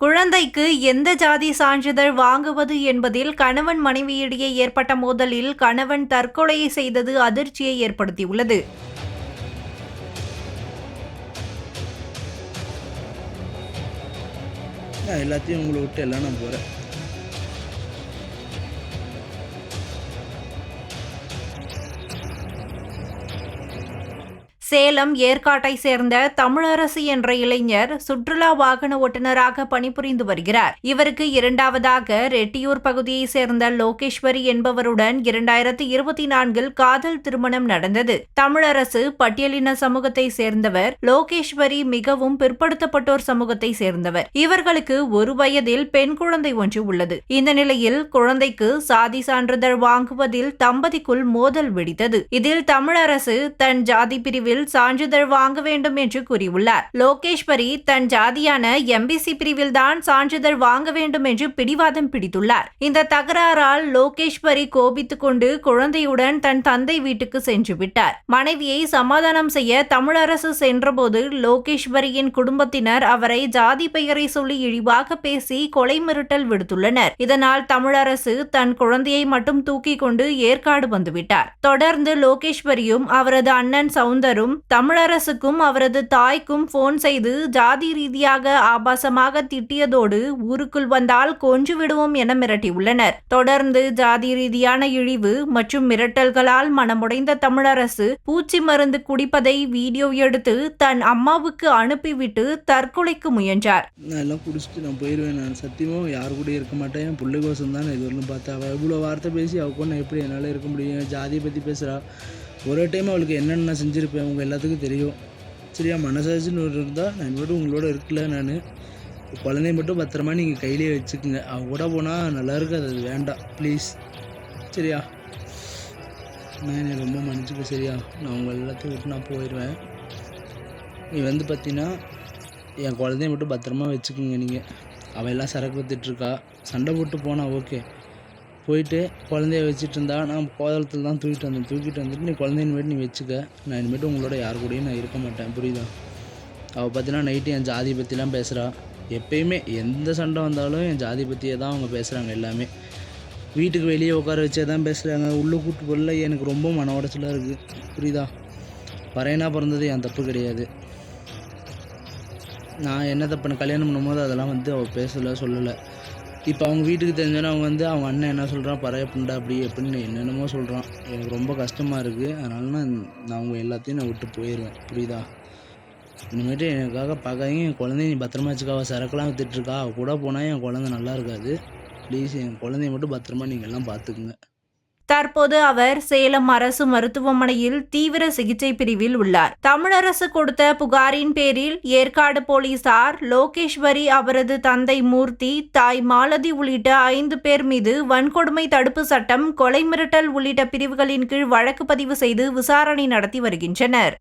குழந்தைக்கு எந்த ஜாதி சான்றிதழ் வாங்குவது என்பதில் கணவன் மனைவியிடையே ஏற்பட்ட மோதலில் கணவன் தற்கொலையை செய்தது அதிர்ச்சியை ஏற்படுத்தியுள்ளது. எல்லாத்தையும் உங்களை விட்டு எல்லாம் நான் போகிறேன் சேலம் ஏற்காட்டை சேர்ந்த தமிழரசு என்ற இளைஞர் சுற்றுலா வாகன ஓட்டுநராக பணிபுரிந்து வருகிறார். இவருக்கு இரண்டாவதாக ரெட்டியூர் பகுதியை சேர்ந்த லோகேஸ்வரி என்பவருடன் இரண்டாயிரத்தி இருபத்தி நான்கில் காதல் திருமணம் நடந்தது. தமிழரசு பட்டியலின சமூகத்தை சேர்ந்தவர் லோகேஸ்வரி மிகவும் பிற்படுத்தப்பட்டோர் சமூகத்தை சேர்ந்தவர். இவர்களுக்கு ஒரு வயதில் பெண் குழந்தை ஒன்று உள்ளது. இந்த நிலையில் குழந்தைக்கு சாதி சான்றிதழ் வாங்குவதில் தம்பதிக்குள் மோதல் வெடித்தது. இதில் தமிழரசு தன் ஜாதி பிரிவில் சான்றிதழ் வாங்க வேண்டும் என்று கூறியுள்ளார். லோகேஸ்வரி தன் ஜாதியான எம்பிசி பிரிவில் தான் சான்றிதழ் வாங்க வேண்டும் என்று பிடிவாதம் பிடித்துள்ளார். இந்த தகராறால் லோகேஸ்வரி கோபித்துக் கொண்டு குழந்தையுடன் தன் தந்தை வீட்டுக்கு சென்று விட்டார். மனைவியை சமாதானம் செய்ய தமிழரசு சென்றபோது லோகேஸ்வரியின் குடும்பத்தினர் அவரை ஜாதி பெயரை சொல்லி இழிவாக பேசி கொலை மிரட்டல் விடுத்துள்ளனர். இதனால் தமிழரசு தன் குழந்தையை மட்டும் தூக்கி கொண்டு ஏற்காடு வந்துவிட்டார். தொடர்ந்து லோகேஸ்வரியும் அவரது அண்ணன் சவுந்தரும் தமிழரசுக்கும் அவரது தாய்க்கும் போன் செய்து ஜாதி ரீதியாக ஆபாசமாக திட்டியதோடு ஊருக்குள் வந்தால் கொன்று விடுவோம் என மிரட்டியுள்ளனர். தொடர்ந்து ஜாதி ரீதியான இழிவு மற்றும் மிரட்டல்களால் மனமுடைந்த தமிழரசு பூச்சி மருந்து குடிப்பதை வீடியோ எடுத்து தன் அம்மாவுக்கு அனுப்பிவிட்டு தற்கொலைக்கு முயன்றார். நான் எல்லாம் குடிச்சிட்டு நான் போயிடுவேன் நான். சத்தியமாக யார் கூட இருக்க மாட்டேன். என் தான். நான் இது வரலும் பார்த்தேன் அவள் இவ்வளோ வார்த்தை பேசி அவ கொண்டு எப்படி என்னால் இருக்க முடியும்? ஜாதியை பற்றி பேசுகிறா ஒரு டைம் அவளுக்கு என்னென்ன செஞ்சுருப்பேன் உங்கள் எல்லாத்துக்கும் தெரியும். சரியா மனசாட்சின்னு ஒரு இருந்தால் நான் இன்னொரு உங்களோட இருக்கல நான். குழந்தைய மட்டும் பத்திரமா நீங்கள் கையிலே வச்சுக்கோங்க. அவங்க கூட போனால் நல்லா இருக்காது அது வேண்டாம். ப்ளீஸ் சரியா? நான் என்னை ரொம்ப மன்னிச்சுக்க சரியா? நான் உங்கள் எல்லாத்தையும் விட்டு நான் போயிடுவேன். நீ வந்து பார்த்தீங்கன்னா என் குழந்தைய மட்டும் பத்திரமா வச்சுக்கோங்க நீங்கள் அவள் எல்லாம் சரக்கு வித்துட்ருக்கா சண்டை போட்டு போனால் ஓகே போயிட்டு குழந்தைய வச்சுட்டு இருந்தா நான் கோதளத்தில் தான் தூக்கிட்டு வந்தேன். தூக்கிட்டு வந்துட்டு நீ குழந்தைய இனிமேட்டு நீ வச்சுக்க. நான் இனிமேட்டு உங்களோட யார் கூடயும் நான் இருக்க மாட்டேன். புரியுதா? அவள் பார்த்தீங்கன்னா நைட்டு என் ஜாதி பற்றிலாம் பேசுகிறா எப்பயுமே எந்த சண்டை வந்தாலும் என் ஜாதி பற்றியே தான் அவங்க பேசுகிறாங்க எல்லாமே. வீட்டுக்கு வெளியே உட்கார வச்சே தான் பேசுகிறாங்க உள்ளே கூட்டு போடல எனக்கு ரொம்ப மன உடச்சலாக இருக்குது புரியுதா? பறையனா பிறந்தது என் தப்பு கிடையாது. நான் என்ன தப்புன்னு கல்யாணம் பண்ணும்போது அதெல்லாம் வந்து அவள் பேசலை சொல்லலை. இப்போ அவங்க வீட்டுக்கு தெரிஞ்சோன்னா அவங்க வந்து அவங்க அண்ணன் என்ன சொல்கிறான் பறைய புண்டா அப்படி எப்படின்னு என்னென்னமோ சொல்கிறான் எனக்கு ரொம்ப கஷ்டமாக இருக்குது அதனால நான் நான் அவங்க எல்லாத்தையும் நான் விட்டு போயிடுவேன் புரியுதா? இனிமேட்டு எனக்காக பார்க்காதீங்க என் குழந்தைய நீ பத்திரமா வச்சுக்கா. அவள் சரக்குலாம் வித்துட்ருக்கா அவள் கூட போனால் என் குழந்தை நல்லா இருக்காது. ப்ளீஸ் என் குழந்தைய மட்டும் பத்திரமா நீங்கள் எல்லாம் பார்த்துக்குங்க தற்போது அவர் சேலம் அரசு மருத்துவமனையில் தீவிர சிகிச்சை பிரிவில் உள்ளார். தமிழரசு கொடுத்த புகாரின் பேரில் ஏற்காடு போலீசார் லோகேஸ்வரி அவரது தந்தை மூர்த்தி தாய் மாலதி உள்ளிட்ட ஐந்து பேர் மீது வன்கொடுமை தடுப்பு சட்டம் கொலை மிரட்டல் உள்ளிட்ட பிரிவுகளின் கீழ் வழக்கு பதிவு செய்து விசாரணை நடத்தி வருகின்றனர்.